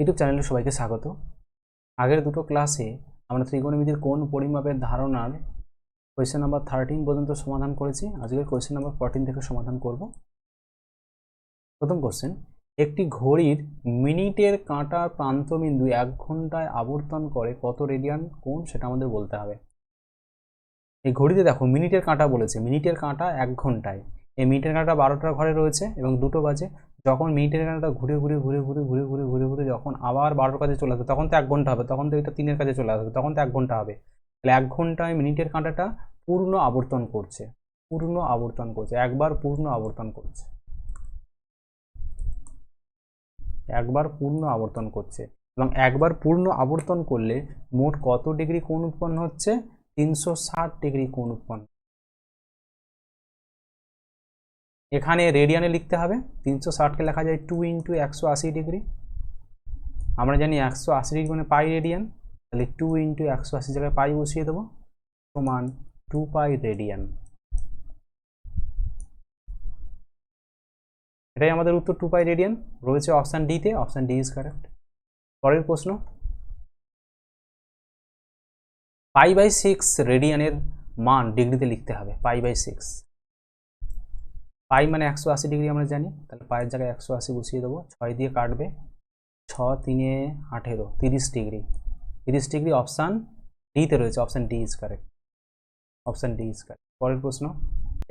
YouTube চ্যানেলে সবাইকে স্বাগত। আগের দুটো ক্লাসে আমরা ত্রিকোণমিতির কোন পরিমাপের ধারণার কোয়েশ্চেন নাম্বার থার্টিন পর্যন্ত সমাধান করেছি। আজকের কোয়েশ্চেন নাম্বার ফোরটিন থেকে সমাধান করব। প্রথম কোশ্চেন একটি ঘড়ির মিনিটের কাঁটার প্রান্তবিন্দু এক ঘন্টায় আবর্তন করে কত রেডিয়ান কোন সেটা আমাদের বলতে হবে। এই ঘড়িতে দেখো, মিনিটের কাঁটা বলেছে, মিনিটের কাঁটা এক ঘন্টায়। এই মিনিটের কাঁটা বারোটার ঘরে রয়েছে এবং দুটো বাজে। যখন মিনিটের কাঁটাটা ঘুরে ঘুরে ঘুরে ঘুরে ঘুরে ঘুরে ঘুরে ঘুরে যখন আবার বারোর কাছে চলে আসবে, তখন তো এক ঘণ্টা হবে, তখন তো এটা তিনের কাছে চলে আসবে, তখন তো এক ঘণ্টা হবে। তাহলে এক ঘন্টায় মিনিটের কাঁটাটা পূর্ণ আবর্তন করছে, পূর্ণ আবর্তন করছে, একবার পূর্ণ আবর্তন করছে। একবার পূর্ণ আবর্তন করছে, এবং একবার পূর্ণ আবর্তন করলে মোট কত ডিগ্রি কোণ উৎপন্ন হচ্ছে? তিনশো ষাট ডিগ্রি কোণ উৎপন্ন এখানে রেডিয়ানে লিখতে হবে, তিনশো ষাটকে লেখা যায় টু ইন্টু একশো আশি ডিগ্রি আমরা জানি একশো আশি ডিগ্রি মানে পাই রেডিয়ান তাহলে টু ইন্টু একশো আশি জায়গায় পাই বসিয়ে দেবো, সমান টু পাই রেডিয়ান এটাই আমাদের উত্তর টু পাই রেডিয়ান রয়েছে অপশান ডিতে অপশান ডি ইজ কারেক্ট পরের প্রশ্ন। পাই বাই সিক্স রেডিয়ানের মান ডিগ্রিতে লিখতে হবে পাই বাই সিক্স পাই মানে একশো আশি ডিগ্রি আমরা জানি, তাহলে পায়ের জায়গায় একশো আশি বসিয়ে দেবো। ছয় দিয়ে কাটবে ছ তিনে আঠেরো, তিরিশ ডিগ্রি। তিরিশ ডিগ্রি অপশান ডিতে রয়েছে, option D is correct. Option D is correct. পরের প্রশ্ন,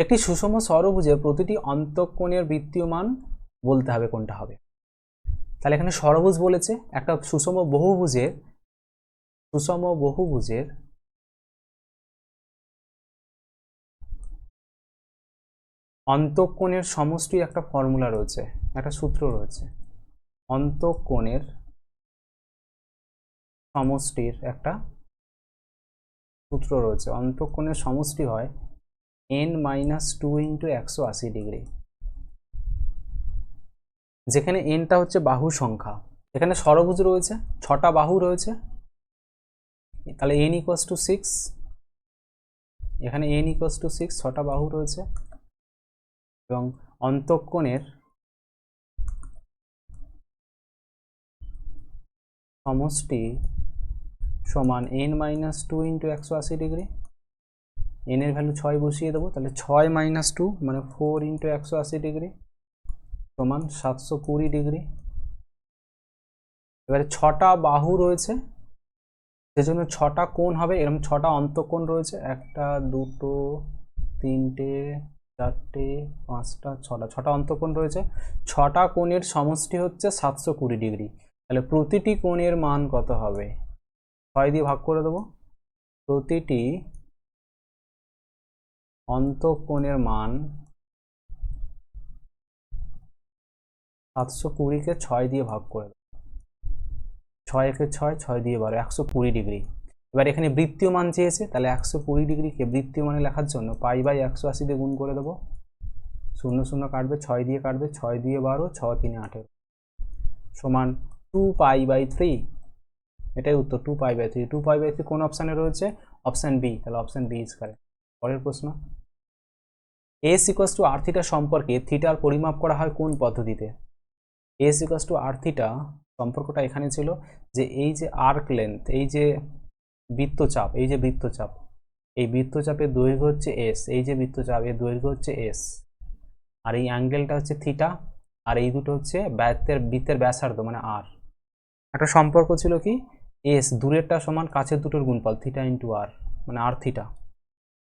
একটি সুষম ষড়ভুজের প্রতিটি অন্তঃকোণের বৃত্তীয় মান বলতে হবে কোনটা হবে? তাহলে এখানে ষড়ভুজ বলেছে, একটা সুষম বহুভুজের সুষম বহুভুজের অন্তঃকোণের সমষ্টির একটা ফর্মুলা রয়েছে, একটা সূত্র রয়েছে। অন্তঃকোণের সমষ্টির একটা সূত্র রয়েছে। অন্তঃকোণের সমষ্টি হয় এন মাইনাস টু ইন্টু একশো আশি ডিগ্রি যেখানে এনটা হচ্ছে বাহু সংখ্যা। এখানে ষড়ভুজ রয়েছে, ছটা বাহু রয়েছে। তাহলে এন ইকোয়াস টু সিক্স এখানে এন ইকোয়াস টু সিক্স ছটা বাহু রয়েছে। এবং অন্তঃকোণের সমষ্টি সমান এন মাইনাস টু ইন্টু একশো আশি ডিগ্রি এন এর ভ্যালু ছয় বসিয়ে দেবো, তাহলে ছয় মাইনাস টু মানে ফোর ইন্টু একশো আশি ডিগ্রি সমান সাতশো কুড়ি ডিগ্রি এবারে ছটা বাহু রয়েছে, সেজন্য ছটা কোণ হবে এরকম ছটা অন্তঃকোণ রয়েছে, একটা, দুটো, তিনটে চারটে, পাঁচটা, ছটা ছটা অন্তঃকোণ রয়েছে। ছটা কোণের সমষ্টি হচ্ছে সাতশো কুড়ি ডিগ্রি। তাহলে প্রতিটি কোণের মান কত হবে? ছয় দিয়ে ভাগ করে দেবো। প্রতিটি অন্তঃকোণের মান সাতশো কুড়িকে ছয় দিয়ে ভাগ করে দেবো। ছয় একে ছয় ছয় দিয়ে বারো, একশো কুড়ি ডিগ্রি। এবার এখানে বৃত্তীয় মান চেয়েছে, তাহলে একশো কুড়ি ডিগ্রিকে বৃত্তীয় মানে লেখার জন্য পাই বাই একশো আশি দিয়ে গুণ করে দেবো। শূন্য শূন্য কাটবে, ছয় দিয়ে কাটবে, ছয় দিয়ে বারো ছ তিনে আঠেরো। সমান টু পাই বাই থ্রি। এটাই উত্তর, two pi by three. Two pi by three কোন অপশানে রয়েছে? Option B. তাহলে অপশান বি ইজ কারেক্ট পরের প্রশ্ন। S equals to R theta সম্পর্কে থিটার পরিমাপ করা হয় কোন পদ্ধতিতে? S equals to R theta সম্পর্কটা এখানে ছিল যে এই যে আর্ক লেন্থ, এই যে বৃত্তচাপ, এই যে বৃত্তচাপ, এই বৃত্তচাপের দৈর্ঘ্য হচ্ছে এস এই যে বৃত্তচাপ এর দৈর্ঘ্য হচ্ছে এস আর এই অ্যাঙ্গেলটা হচ্ছে থিটা, আর এই দুটো হচ্ছে ব্যাতের বৃত্তের ব্যাসার্ধ মানে আর একটা সম্পর্ক ছিল কি? এস দূরেরটা সমান কাছের দুটোর গুণফল, থিটা ইন্টু আর মানে আর থিটা,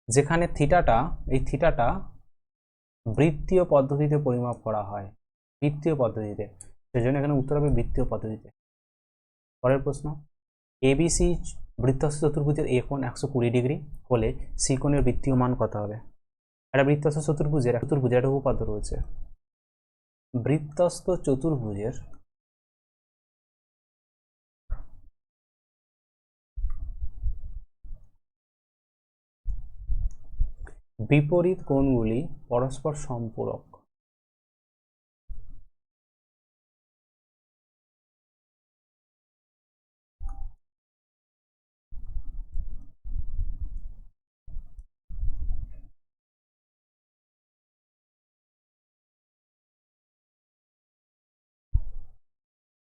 যেখানে থিটাটা, এই থিটাটা বৃত্তীয় পদ্ধতিতে পরিমাপ করা হয়, বৃত্তীয় পদ্ধতিতে, সেজন্য এখানে উত্তর হবে বৃত্তীয় পদ্ধতিতে। পরের প্রশ্ন এবিসি বৃত্তস্থ চতুর্ভুজের এ কোণ একশো কুড়ি ডিগ্রি হলে সি কোণের বৃত্তীয় মান কত হবে? একটা বৃত্তস্থ চতুর্ভুজের চতুর্ভুজের একটা উপাদ্য রয়েছে। বৃত্তস্থ চতুর্ভুজের বিপরীত কোণগুলি পরস্পর সম্পূরক।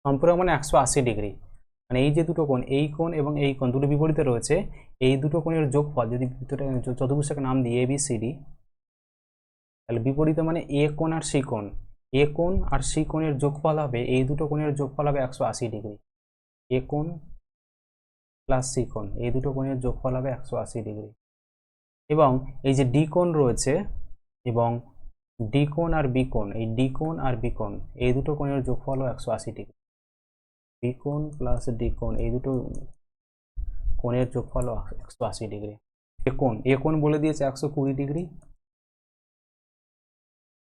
সম্পূরক মানে একশো আশি ডিগ্রি। মানে এই যে দুটো কোণ, এই কোণ এবং এই কোণ দুটো বিপরীতে রয়েছে, এই দুটো কোণের যোগফল যদি চতুর্ভুজটাকে নাম দিই এ বি সি ডি তাহলে বিপরীতে মানে এ কোণ আর সি কোণ। এ কোণ আর সি কোণের যোগফল হবে, এই দুটো কোণের যোগফল হবে একশো আশি ডিগ্রি। এ কোণ প্লাস সি কোণ, এই দুটো কোণের যোগফল হবে একশো আশি ডিগ্রি। এবং এই যে ডি কোণ রয়েছে এবং ডি কোণ আর বি কোণ, এই ডি কোণ আর বি কোণ, এই দুটো কোণের যোগফল একশো আশি ডিগ্রি। বি কোণ প্লাস ডি কোণ এই দুটো কোণের যোগফল একশো আশি ডিগ্রি। এ কোণ বলে দিয়েছে একশো কুড়ি ডিগ্রি।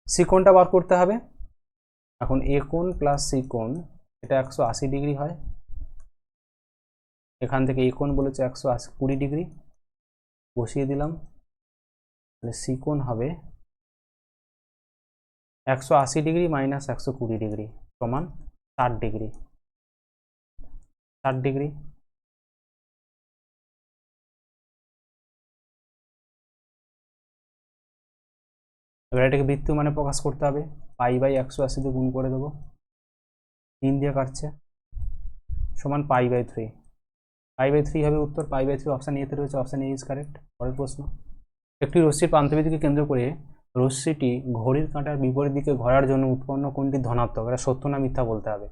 সি কোণটা বার করতে হবে। এখন এ কোণ প্লাস সি কোণ, এটা একশো আশি ডিগ্রি হয়। এখান থেকে এ কোণ বলেছে একশো আশি কুড়ি ডিগ্রি। বসিয়ে দিলাম। তাহলে সি কোণ হবে একশো আশি ডিগ্রি মাইনাস একশো কুড়ি ডিগ্রি সমান ষাট ডিগ্রি। ষাট ডিগ্রি। এবার এটাকে বৃত্তীয় মানে প্রকাশ করতে হবে। পাই বাই একশো আশি দিয়ে গুণ করে দেবো। তিন দিয়ে কাটছে। সমান pi by three. Pi by three হবে উত্তর। পাই বাই থ্রি অপশান এতে রয়েছে। Option A is correct. পরের প্রশ্ন। একটি রশ্মির প্রান্তবিধিকে কেন্দ্র করে রশ্মিটি ঘড়ির কাঁটার বিপরীত দিকে ঘোরার জন্য উৎপন্ন কোনটি ধনাত্মক? এটা সত্য না মিথ্যা বলতে হবে।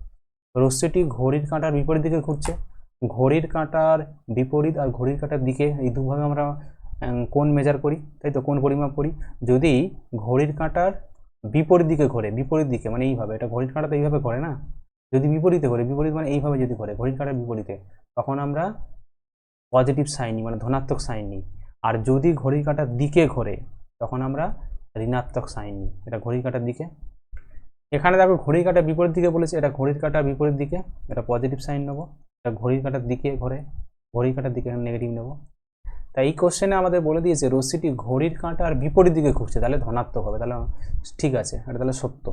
রশ্মিটি ঘড়ির কাঁটার বিপরীত দিকে ঘুরছে। ঘড়ির কাঁটার বিপরীত আর ঘড়ির কাঁটার দিকে এই দুভাবে আমরা কোন মেজার করি। তাই তো? কোন পরিমাপ করি। যদি ঘড়ির কাঁটার বিপরীত দিকে ঘোরে, বিপরীত দিকে মানে এইভাবে, এটা ঘড়ির কাঁটা তো এইভাবে ঘোরে না? যদি বিপরীতে ঘোরে, বিপরীত মানে এইভাবে যদি ঘোরে, ঘড়ির কাঁটার বিপরীতে, তখন আমরা পজিটিভ সাইন নিই মানে ধনাত্মক সাইন নিই। আর যদি ঘড়ির কাঁটার দিকে ঘোরে, তখন আমরা ঋণাত্মক সাইন নিই। এটা ঘড়ির কাঁটার দিকে এখানে দেখো ঘড়ির কাটা বিপরীত দিকে বলেছে, এটা ঘড়ির কাটা বিপরীত দিকে, এটা পজিটিভ সাইন নেব, এটা ঘড়ির কাটার দিকে ঘরে, ঘড়ির কাটার দিকে নেগেটিভ নেব। তাই এই কোশ্চেনে আমাদের বলে দিয়েছে রশিটি ঘড়ির কাঁটা আর বিপরীত দিকে ঘুরছে, তাহলে ধনাত্মক হবে, তাহলে ঠিক আছে, এটা তাহলে সত্য।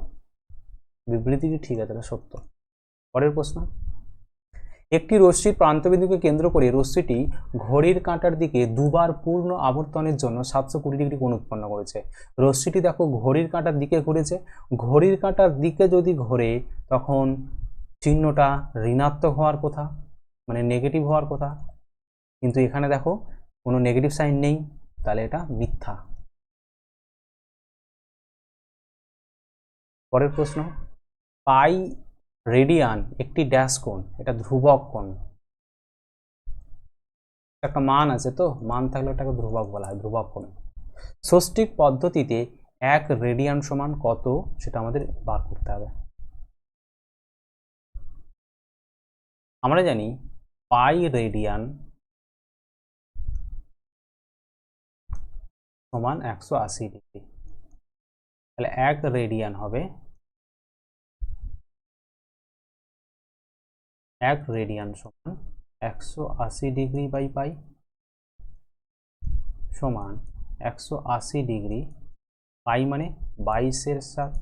বিবৃতিটি ঠিক আছে, তাহলে সত্য। পরের প্রশ্ন একটি রশ্মির প্রান্তবিন্দুকে কেন্দ্র করে রশ্মিটি ঘড়ির কাঁটার দিকে দুবার পূর্ণ আবর্তনের জন্য সাতশো কুড়ি ডিগ্রি কোণ উৎপন্ন করেছে। রশ্মিটি দেখো ঘড়ির কাঁটার দিকে ঘুরেছে। ঘড়ির কাঁটার দিকে যদি ঘোরে, তখন চিহ্নটা ঋণাত্মক হওয়ার কথা মানে নেগেটিভ হওয়ার কথা। কিন্তু এখানে দেখো কোনো নেগেটিভ সাইন নেই, তাহলে এটা মিথ্যা। পরের প্রশ্ন, পাই রেডিয়ান, একটি ড্যাশ কোণ, এটা ধ্রুবক কোণ। একটা মান আছে তো, মান থাকলে ওটাকে ধ্রুবক বলা হয়, ধ্রুবক কোণ। ষষ্ঠিক পদ্ধতিতে এক রেডিয়ান সমান কত, সেটা আমাদের বার করতে হবে। আমরা জানি পাই রেডিয়ান সমান একশো আশি ডিগ্রি। তাহলে এক রেডিয়ান হবে এক রেডিয়ান সমান একশো আশি ডিগ্রি বাই পাই সমান একশো আশি ডিগ্রি পাই মানে বাইশের সাত।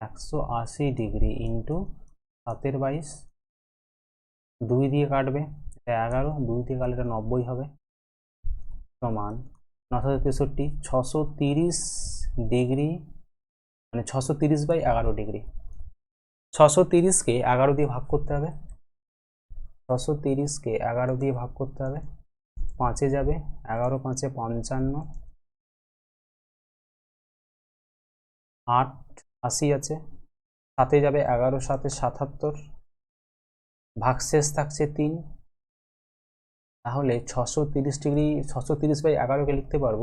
একশো আশি ডিগ্রি ইন্টু সাতের বাইশ। দুই দিয়ে কাটবে, এটা এগারো, দুই দিয়ে কাটলে এটা নব্বই হবে। সমান নশো তেষট্টি, ছশো তিরিশ ডিগ্রি মানে ছশো তিরিশ বাই এগারো ডিগ্রি ছশো তিরিশকে এগারো দিয়ে ভাগ করতে হবে। ছশো তিরিশকে এগারো দিয়ে ভাগ করতে হবে। পাঁচে যাবে, এগারো পাঁচে পঞ্চান্ন। আট আশি আছে সাথে যাবে এগারো সাথে সাতাত্তর। ভাগশেষ থাকছে তিন। তাহলে ছশো তিরিশ ডিগ্রি, ছশো তিরিশ বাই এগারোকে লিখতে পারব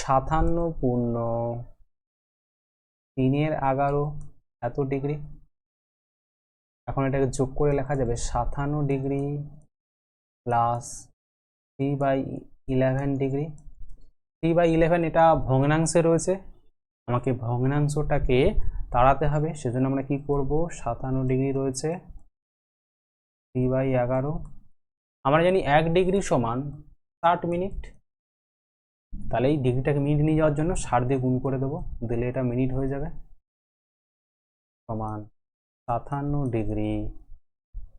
সাতান্ন পূর্ণ। তিনের এগারো, এত ডিগ্রি। এখন এটাকে যোগ করে লেখা যাবে সাতান্ন degree plus three by eleven degree. Three by eleven এটা ভগ্নাংশে রয়েছে। আমাকে ভগ্নাংশটাকে তাড়াতে হবে, সেজন্য আমরা কি করব? সাতান্ন ডিগ্রি রয়েছে, থ্রি বাই এগারো। আমরা জানি এক ডিগ্রি সমান ষাট মিনিট। তাহলে এই ডিগ্রিটাকে মিনিট নিয়ে যাওয়ার জন্য ষাট দিয়ে গুণ করে দেবো, দিলে এটা মিনিট হয়ে যাবে। সমান সাতান্ন ডিগ্রি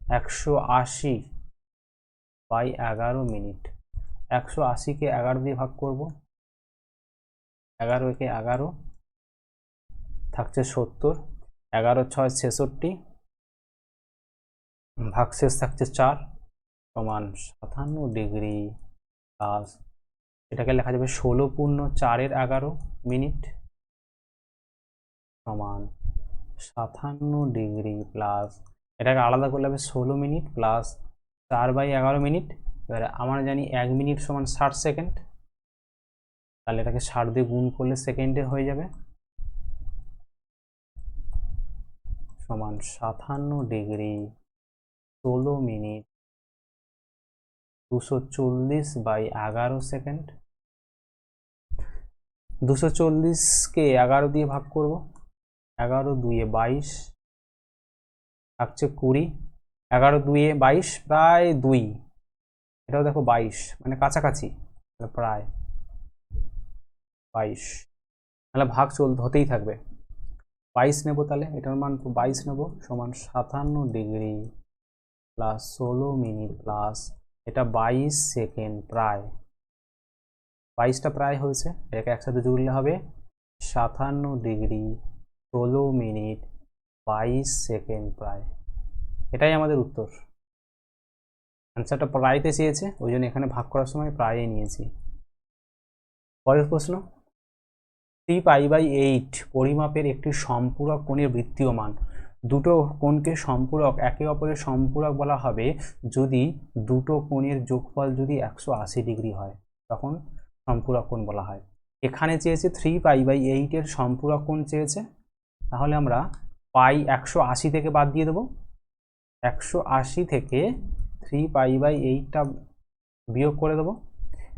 একশো আশি বাই এগারো মিনিট। একশো আশিকে এগারো দিয়ে ভাগ করব। এগারো একে এগারো থাকছে সত্তর। এগারো ছয় ছেষট্টি ভাগশেষ থাকছে চার সমান সাতান্ন ডিগ্রি প্লাস এটাকে লেখা যাবে ষোলো পূর্ণ চারের এগারো মিনিট সমান সাতান্ন ডিগ্রি প্লাস। এটাকে আলাদা করলে হবে ষোলো মিনিট প্লাস চার বাই এগারো মিনিট। এবারে আমরা জানি এক মিনিট সমান ষাট সেকেন্ড। তাহলে এটাকে ষাট দিয়ে গুণ করলে সেকেন্ডে হয়ে যাবে। সমান সাতান্ন ডিগ্রি ষোলো মিনিট। দুশো চল্লিশ বাই এগারো সেকেন্ড। দুশো চল্লিশকে এগারো দিয়ে ভাগ করব। এগারো দুইয়ে বাইশ থাকছে কুড়ি। এগারো দুইয়ে বাইশ প্রায় দুই। এটাও দেখো বাইশ মানে কাছাকাছি প্রায় বাইশ। তাহলে ভাগ চল হতেই থাকবে। বাইশ নেব তাহলে, এটার মান বাইশ নেব, সমান সাতান্ন ডিগ্রি প্লাস ষোলো মিনিট প্লাস, এটা বাইশ সেকেন্ড প্রায়। বাইশটা প্রায় হয়েছে, এটাকে একসাথে জুড়লে হবে সাতান্ন ডিগ্রি ষোলো মিনিট বাইশ সেকেন্ড প্রায়। এটাই আমাদের উত্তর। অ্যান্সারটা প্রায়তে চেয়েছে, ওই জন্য এখানে ভাগ করার সময় প্রায় নিয়েছি। পরের প্রশ্ন। থ্রি পাই বাই এইট পরিমাপের একটি সম্পূরক কোণের বৃত্তীয় মান দুটো কোণকে সম্পূরক, একে অপরের সম্পূরক বলা হবে যদি দুটো কোণের যোগফল যদি একশো আশি ডিগ্রি হয়, তখন সম্পূরক কোণ বলা হয়। এখানে চেয়েছে থ্রি পাই বাই এইটের সম্পূরক কোণ চেয়েছে। তাহলে আমরা পাই একশো আশি থেকে বাদ দিয়ে দেবো। একশো আশি থেকে থ্রি পাই বাই এইটটা বিয়োগ করে দেবো।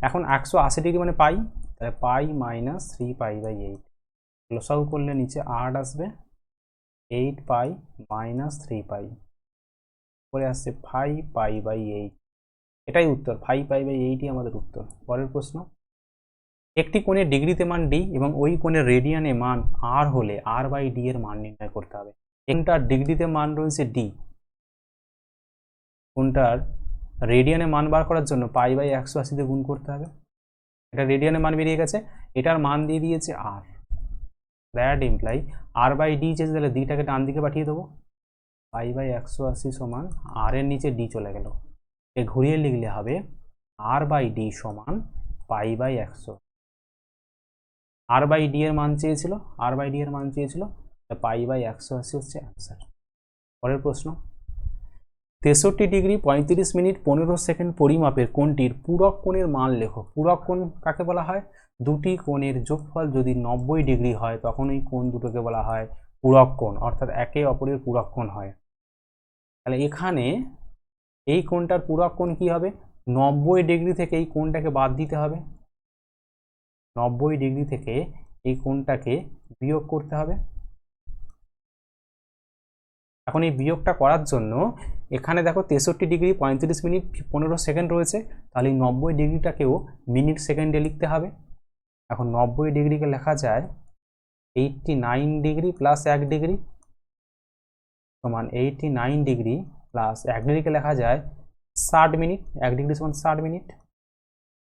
এখন একশো আশি ডিগ্রি মানে পাই, তাহলে pi minus three pi by eight. লসাগু করলে নিচে আট আসবে, eight pi minus three pi. পরে আসছে ফাইভ পাই বাই এইট। এটাই উত্তর, ফাইভ পাই বাই এইটই আমাদের উত্তর। পরের প্রশ্ন। একটি কোণের ডিগ্রিতে মান ডি এবং ওই কোণের রেডিয়ানে মান আর হলে আর বাই ডি এর মান নির্ণয় করতে হবে। কোনটার ডিগ্রিতে মান রয়েছে ডি কোনটার রেডিয়ানে মান বার করার জন্য পাই বাই একশো আশিতে গুণ করতে হবে। এটা রেডিয়ানে মান বেরিয়ে গেছে, এটার মান দিয়ে দিয়েছে আর that imply R by D চেয়েছে, তাহলে ডিটাকে ডান দিকে পাঠিয়ে দেবো। পাই বাই একশো আশি সমান আর এর নিচে ডি চলে গেল। এ ঘুরিয়ে লিখলে হবে আর বাই ডি সমান পাই বাই একশো আর বাই ডি এর মান চেয়েছিল আর বাই ডি এর মান চেয়েছিল পাই বাই একশো আশি হচ্ছে অ্যান্সার পরের প্রশ্ন, তেষট্টি ডিগ্রি পঁয়ত্রিশ মিনিট পনেরো সেকেন্ড পরিমাপের কোণটির পূরক কোণের মান লেখো? পূরক কোণ কাকে বলা হয়? দুটি কোণের যোগফল যদি নব্বই ডিগ্রি হয়, তখন এই কোণ দুটোকে বলা হয় পূরক কোণ, অর্থাৎ একে অপরের পূরক কোণ হয়। তাহলে এখানে এই কোণটার পূরক কোণ কী হবে? নব্বই ডিগ্রি থেকে এই কোণটাকে বাদ দিতে হবে। নব্বই ডিগ্রি থেকে এই কোণটাকে বিয়োগ করতে হবে। এখন এই বিয়োগটা করার জন্য এখানে দেখো তেষট্টি ডিগ্রি পঁয়ত্রিশ মিনিট পনেরো সেকেন্ড রয়েছে, তাহলে এই নব্বই ডিগ্রিটাকেও মিনিট সেকেন্ডে লিখতে হবে। এখন নব্বই ডিগ্রিকে লেখা যায় এইটটি নাইন ডিগ্রি প্লাস এক ডিগ্রি সমান এইটটি নাইন ডিগ্রি প্লাস এক ডিগ্রিকে লেখা যায় ষাট মিনিট, এক ডিগ্রি সমান ষাট মিনিট।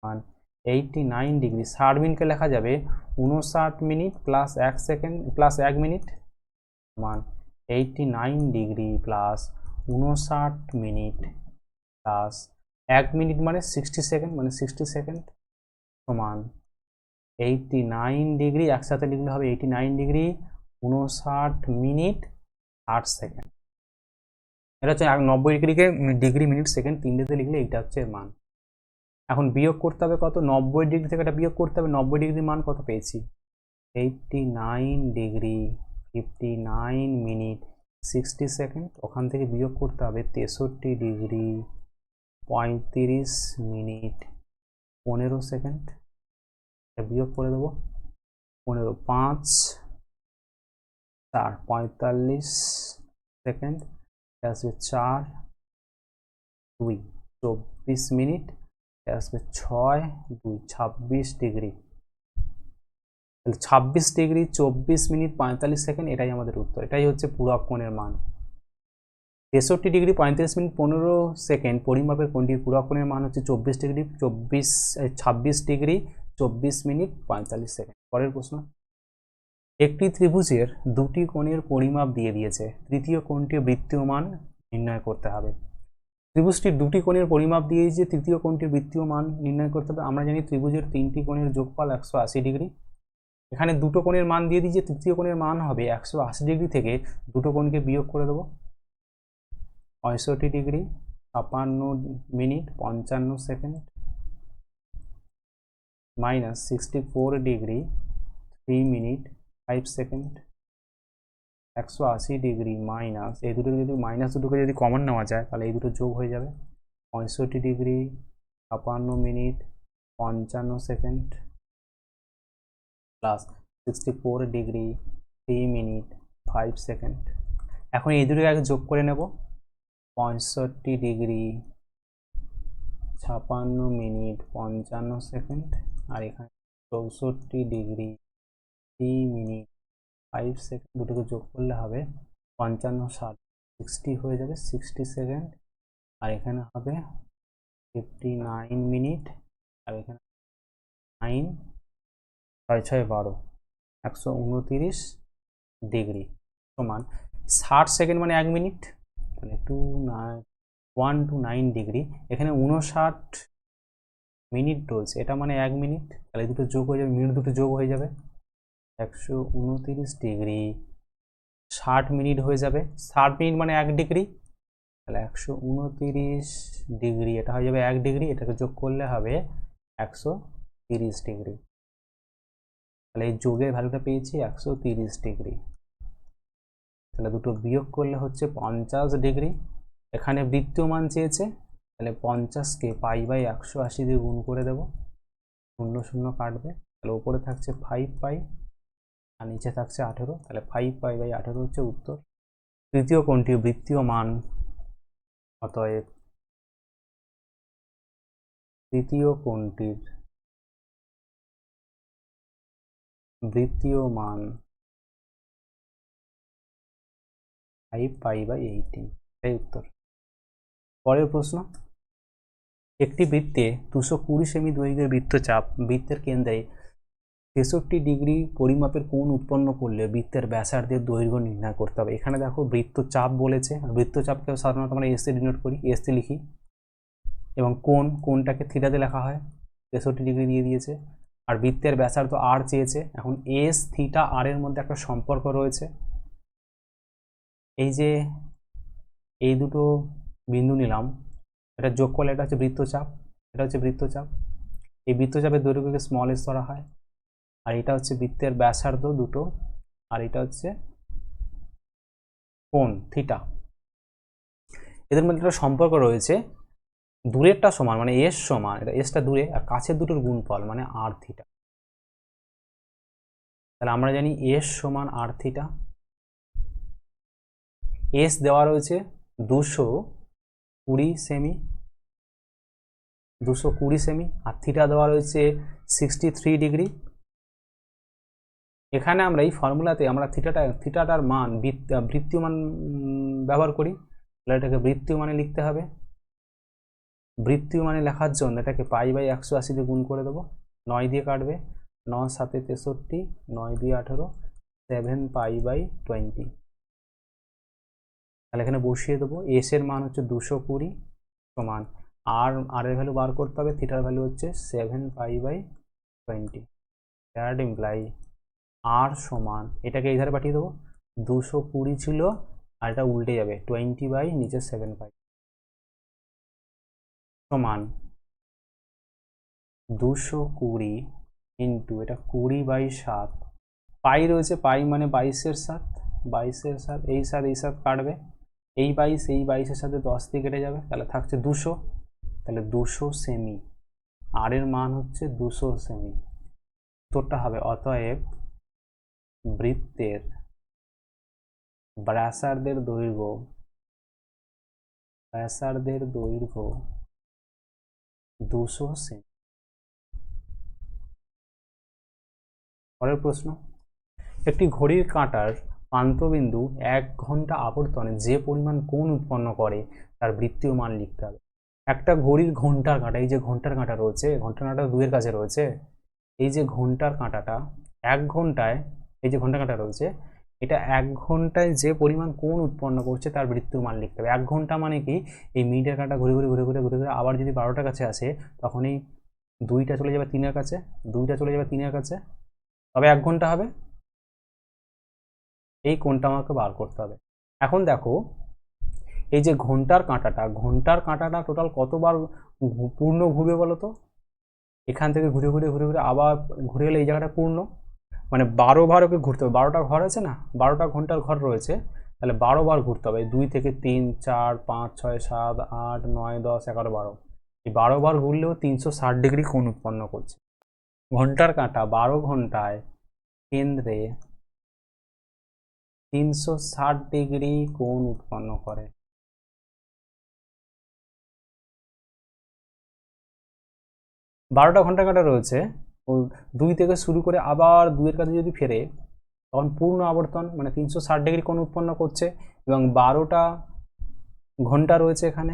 সমান এইটটি নাইন ডিগ্রি ষাট মিনিটকে লেখা যাবে উনষাট মিনিট প্লাস এক সেকেন্ড প্লাস এক মিনিট সমান এইটটি নাইন ডিগ্রি প্লাস উনষাট মিনিট প্লাস এক মিনিট মানে সিক্সটি সেকেন্ড মানে সিক্সটি সেকেন্ড সমান এইটটি নাইন ডিগ্রি একসাথে লিখলে হবে এইটি নাইন ডিগ্রি উনষাট মিনিট ষাট সেকেন্ড এটা হচ্ছে নব্বই ডিগ্রিকে ডিগ্রি মিনিট সেকেন্ড তিনটেতে লিখলে এইটা হচ্ছে মান। এখন বিয়োগ করতে হবে কত? নব্বই ডিগ্রি থেকে এটা বিয়োগ করতে হবে। নব্বই ডিগ্রির মান কত পেয়েছি? Eighty nine degree fifty nine minute sixty second ওখান থেকে বিয়োগ করতে হবে তেষট্টি ডিগ্রি পঁয়ত্রিশ মিনিট পনেরো সেকেন্ড এটা বিয়োগ করে দেবো। পনেরো, পাঁচ, চার, পঁয়তাল্লিশ সেকেন্ড আসবে চার, দুই, চব্বিশ মিনিট আসবে ছয় দুই ছাব্বিশ ডিগ্রি। তাহলে ছাব্বিশ ডিগ্রি, চব্বিশ মিনিট পঁয়তাল্লিশ সেকেন্ড, এটাই আমাদের উত্তর। এটাই হচ্ছে পূরক মান। তেষট্টি ডিগ্রি পঁয়ত্রিশ মিনিট, পনেরো সেকেন্ড, পরিমাপের কোণটির পূরক মান হচ্ছে চব্বিশ ডিগ্রি, চব্বিশ ছাব্বিশ ডিগ্রি, চব্বিশ মিনিট, পঁয়তাল্লিশ সেকেন্ড। পরের প্রশ্ন। একটি ত্রিভুজের দুটি কোণের পরিমাপ দিয়ে দিয়েছে। তৃতীয় কোণটি বৃত্তীয় মান নির্ণয় করতে হবে। ত্রিভুজটির দুটি কোণের পরিমাপ দিয়ে যে তৃতীয় কোণটির বৃত্তীয় মান নির্ণয় করতে হবে, আমরা জানি ত্রিভুজের তিনটি কোণের যোগফল একশো আশি ডিগ্রি। এখানে দুটো কোণের মান দিয়ে দিই যে তৃতীয় কোণের মান হবে একশো আশি ডিগ্রি থেকে দুটো কোণকে বিয়োগ করে দেবো। পঁয়ষট্টি ডিগ্রি, ছাপান্ন মিনিট, পঞ্চান্ন second, minus sixty four degree, three minute, five second. একশো আশি ডিগ্রি মাইনাস, এই দুটো যদি মাইনাস দুটোকে যদি কমন নেওয়া যায়, তাহলে এই দুটো যোগ হয়ে যাবে। পঁয়ষট্টি ডিগ্রি, ছাপান্ন মিনিট, পঞ্চান্ন second plus sixty four degree three minute five second. এখন এই দুটোকে আগে যোগ করে নেব। পঁয়ষট্টি ডিগ্রি, ছাপান্ন মিনিট, পঞ্চান্ন সেকেন্ড, আর এখানে চৌষট্টি degree three minute five second দুটোকে যোগ করলে হবে পঞ্চান্ন, ষাট সিক্সটি হয়ে যাবে সিক্সটি সেকেন্ড আর এখানে হবে ফিফটি নাইন মিনিট আর এখানে নাইন ছয় ছয়, বারো, একশো উনতিরিশ ডিগ্রি সমান ষাট সেকেন্ড মানে এক মিনিট তাহলে two nine one two nine degree এখানে উনষাট মিনিট রয়েছে, এটা মানে এক মিনিট তাহলে দুটো যোগ হয়ে যাবে মিনিট দুটো যোগ হয়ে যাবে। একশো উনতিরিশ ডিগ্রি ষাট মিনিট হয়ে যাবে। ষাট মিনিট মানে এক ডিগ্রি। তাহলে একশো উনতিরিশ ডিগ্রি, এটা হয়ে যাবে এক ডিগ্রি, এটাকে যোগ করলে হবে একশো তিরিশ ডিগ্রি। তাহলে এই যোগের ভ্যালুটা পেয়েছি একশো তিরিশ ডিগ্রি। তাহলে দুটো বিয়োগ করলে হচ্ছে পঞ্চাশ ডিগ্রি। এখানে বৃত্তীয় মান চেয়েছে, তাহলে পঞ্চাশকে পাই বাই একশো আশি দিয়ে গুণ করে দেব। শূন্য শূন্য কাটবে। তাহলে উপরে থাকছে ফাইভ পাই আর নিচে থাকছে আঠেরো, তাহলে ফাইভ পাই বাই আঠেরো হচ্ছে উত্তর। তৃতীয় কোণটি বৃত্তীয় মান। অতএব তৃতীয় কোণটির বৃত্তীয় মান ফাইভ পাই বাই এইটিন এই উত্তর। পরের প্রশ্ন, একটি বৃত্তে দুশো কুড়ি সেমি দৈর্ঘ্যের বৃত্তচাপ, বৃত্তের কেন্দ্রে তেষট্টি ডিগ্রি পরিমাপের কোণ উৎপন্ন করলে বৃত্তের ব্যাসার্ধের দৈর্ঘ্য নির্ণয় করতে হবে। এখানে দেখো বৃত্তচাপ বলেছে বৃত্তচাপকে সাধারণত আমরা এসে ডিনোট করি এসে লিখি। এবং কোণ, কোণটাকে থিটাতে লেখা হয়, তেষট্টি ডিগ্রি দিয়ে দিয়েছে। আর বৃত্তের ব্যাসার্ধ আর চেয়েছে, এখন এস থিটা আর এর মধ্যে একটা সম্পর্ক রয়েছে। এই যে এই দুটো বিন্দু নিলাম, এটা যোগ করলে এটা হচ্ছে বৃত্তচাপ, এটা হচ্ছে বৃত্তচাপ। এই বৃত্তচাপের দৈর্ঘ্যকে স্মল এস ধরা হয়। আর এটা হচ্ছে বৃত্তের ব্যাসার্ধ দুটো, আর এটা হচ্ছে কোণ, থিটা। এদের মধ্যে একটা সম্পর্ক রয়েছে, দূরেরটা সমান মানে এস সমান, এটা এসটা দূরে, আর কাছের দুটোর গুণফল মানে আর থিটা। তাহলে আমরা জানি এস সমান আর থিটা। এস দেওয়া রয়েছে দুশো কুড়ি সেমি, দুশো কুড়ি সেমি, আর থিটা দেওয়া রয়েছে সিক্সটি থ্রি ডিগ্রি। এখানে আমরা এই ফর্মুলাতে আমরা থিটাটা, থিটাটার মান বৃত্তীয় মান ব্যবহার করি। তাহলে এটাকে বৃত্তীয় মানে লিখতে হবে। বৃত্তীয় মানে লেখার জন্য এটাকে পাই বাই একশো আশি দিয়ে গুণ করে দেবো। নয় দিয়ে কাটবে। নয় সাতে তেষট্টি, নয় দিয়ে আঠেরো, সেভেন পাই বাই টোয়েন্টি। তাহলে এখানে বসিয়ে দেবো। এস এর মান হচ্ছে দুশো কুড়ি সমান। আর আর এর ভ্যালু বার করতে হবে। থিটার ভ্যালু হচ্ছে seven pi by twenty. That imply R সমান, এটাকে এই ধারে পাঠিয়ে দেবো, দুশো কুড়ি ছিল, আর এটা উল্টে যাবে টোয়েন্টি বাই নিচে সেভেন পাই। সমান দুশো কুড়ি ইন্টু এটা কুড়ি বাই সাত, পাই রয়েছে, পাই মানে বাইশের সাত বাইশের সাত, এই সাত এই সাত কাটবে, এই বাইশ, এই বাইশের সাথে দশ দিয়ে কেটে যাবে, তাহলে থাকছে দুশো, তাহলে দুশো সেমি আর এর মান হচ্ছে দুশো সেমি উত্তরটা হবে, অতএব বৃত্তের ব্যাসার্ধের দৈর্ঘ্য ব্যাসার্ধের দৈর্ঘ্য দুশো সেমি। পরের প্রশ্ন, একটি ঘড়ির কাঁটার প্রান্তবিন্দু এক ঘণ্টা আবর্তনে যে পরিমাণ কোণ উৎপন্ন করে, তার বৃত্তীয় মান লিখতে হবে। একটা ঘড়ির ঘণ্টার কাঁটা, এই যে ঘণ্টার কাঁটা রয়েছে, ঘণ্টার কাঁটা দুয়ের কাছে রয়েছে, এই যে ঘণ্টার কাঁটাটা এক ঘন্টায় এই যে ঘণ্টা কাঁটা রয়েছে, এটা এক ঘন্টায় যে পরিমাণ কোণ উৎপন্ন করছে তার বৃত্তীয় মান লিখতে হবে। এক ঘণ্টা মানে কি? এই মিনিটের কাঁটা ঘুরে ঘুরে ঘুরে ঘুরে ঘুরে ঘুরে আবার যদি বারোটার কাছে আসে তখন এই দুইটা চলে যাবে তিনের কাছে, দুইটা চলে যাবে তিনের কাছে। তবে এক ঘণ্টা হবে। এই কোণটা আমাকে বার করতে হবে। এখন দেখো, এই যে ঘণ্টার কাঁটাটা ঘণ্টার কাঁটাটা টোটাল কতবার পূর্ণ ঘুরবে বলো তো? এখান থেকে ঘুরে ঘুরে ঘুরে ঘুরে আবার ঘুরে গেলে এই জায়গাটা পূর্ণ। মানে বারো বার ওকে ঘুরতে হবে। বারোটা ঘর আছে না? বারোটা ঘণ্টার ঘর রয়েছে। তাহলে বারো বার ঘুরতে হবে। দুই থেকে তিন, চার, পাঁচ, ছয়, সাত, আট, নয়, দশ, এগারো, বারো। এই বারো বার ঘুরলেও তিনশো ষাট ডিগ্রি কোণ উৎপন্ন করছে। ঘণ্টার কাঁটা বারো ঘন্টায় কেন্দ্রে তিনশো ষাট ডিগ্রি কোণ উৎপন্ন করে। বারোটা ঘণ্টা কাটা রয়েছে। দুই থেকে শুরু করে আবার দুইয়ের কাছে যদি ফেরে, তখন পূর্ণ আবর্তন মানে তিনশো ষাট ডিগ্রি কোণ উৎপন্ন করছে এবং বারোটা ঘণ্টা রয়েছে এখানে।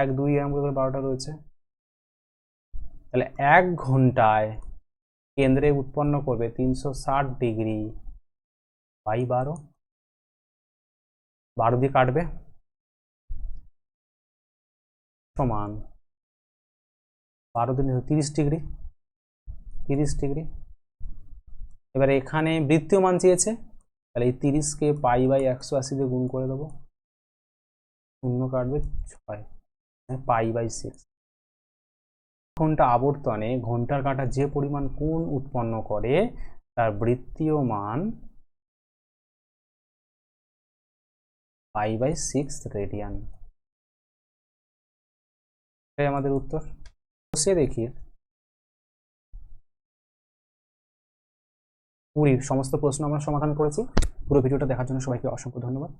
এক, দুই, এরকম করে বারোটা রয়েছে। তাহলে এক ঘন্টায় কেন্দ্রে উৎপন্ন করবে তিনশো ষাট ডিগ্রি বাই বারো। বারো দিয়ে কাটবে। সমান বারো দিন তিরিশ ডিগ্রি। তিরিশ ডিগ্রি। এবারে এখানে বৃত্তীয় মান চেয়েছে, তাহলে এই তিরিশকে পাই বাই একশো আশি দিয়ে গুণ করে দেবো। শূন্য কাটবে ছয় পাই বাই সিক্স। ঘণ্টা আবর্তনে ঘণ্টার কাঁটা যে পরিমাণ কোণ উৎপন্ন করে, তার বৃত্তীয় মান পাই বাই সিক্স রেডিয়ান। আমাদের উত্তর। বসে দেখি কুড়ির সমস্ত প্রশ্ন আমরা সমাধান করেছি। পুরো ভিডিওটা দেখার জন্য সবাইকে অসংখ্য ধন্যবাদ।